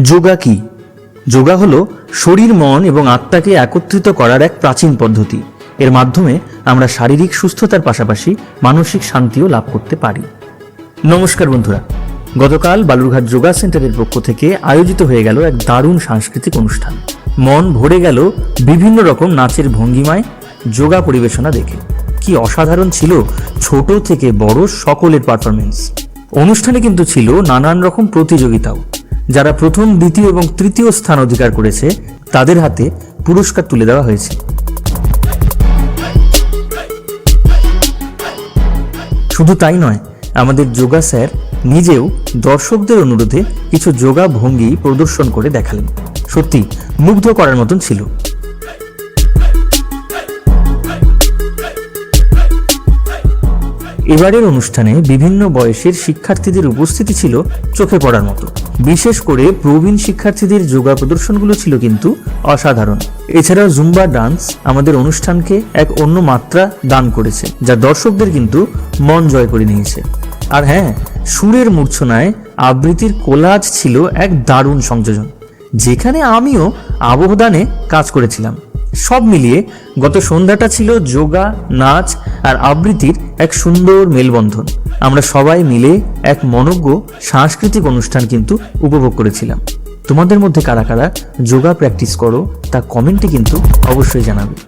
যোগা কি? যোগা হলো শরীর, মন এবং আত্মাকে একত্রিত করার এক প্রাচীন পদ্ধতি। এর মাধ্যমে আমরা শারীরিক সুস্থতার পাশাপাশি মানসিক শান্তিও লাভ করতে পারি। নমস্কার বন্ধুরা। গতকাল বালুরঘাট যোগা সেন্টারের পক্ষ থেকে আয়োজিত হয়ে গেল এক দারুণ সাংস্কৃতিক অনুষ্ঠান। মন ভরে গেল বিভিন্ন রকম নাচের ভঙ্গিমায় যোগা পরিবেশনা দেখে। কি অসাধারণ ছিল ছোট থেকে বড় সকলের পারফরমেন্স অনুষ্ঠানে কিন্তু ছিল নানান রকম প্রতিযোগিতাও। যারা প্রথম, দ্বিতীয় এবং তৃতীয় স্থান অধিকার করেছে, তাদের হাতে পুরস্কার তুলে দেওয়া হয়েছে। শুধু তাই নয়, আমাদের যোগা স্যার নিজেও দর্শকদের অনুরোধে কিছু যোগা ভঙ্গি প্রদর্শন করে দেখালেন। সত্যি, মুগ্ধ করার মতন ছিল। এবারের অনুষ্ঠানে বিভিন্ন বয়সের শিক্ষার্থীদের উপস্থিতি ছিল চোখে পড়ার মতো। বিশেষ করে প্রবীণ শিক্ষার্থীদের যোগা প্রদর্শনগুলো ছিল কিন্তু অসাধারণ। এছাড়াও জুম্বা ডান্স আমাদের অনুষ্ঠানকে এক অন্য মাত্রা দান করেছে, যা দর্শকদের কিন্তু মন জয় করে নিয়েছে। আর হ্যাঁ সুরের মূর্ছনায় আবৃত্তির কোলাজ ছিল এক দারুণ সংযোজন, যেখানে আমিও আবহদানে কাজ করেছিলাম। সব মিলিয়ে গত সন্ধ্যাটা ছিল যোগা, নাচ আর আবৃত্তির এক সুন্দর মেলবন্ধন। আমরা সবাই মিলে এক মনজ্ঞ সাংস্কৃতিক অনুষ্ঠান কিন্তু উপভোগ করেছিলাম। তোমাদের মধ্যে কারা কারা যোগা প্র্যাকটিস করো তা কমেন্টে কিন্তু অবশ্যই জানাবে।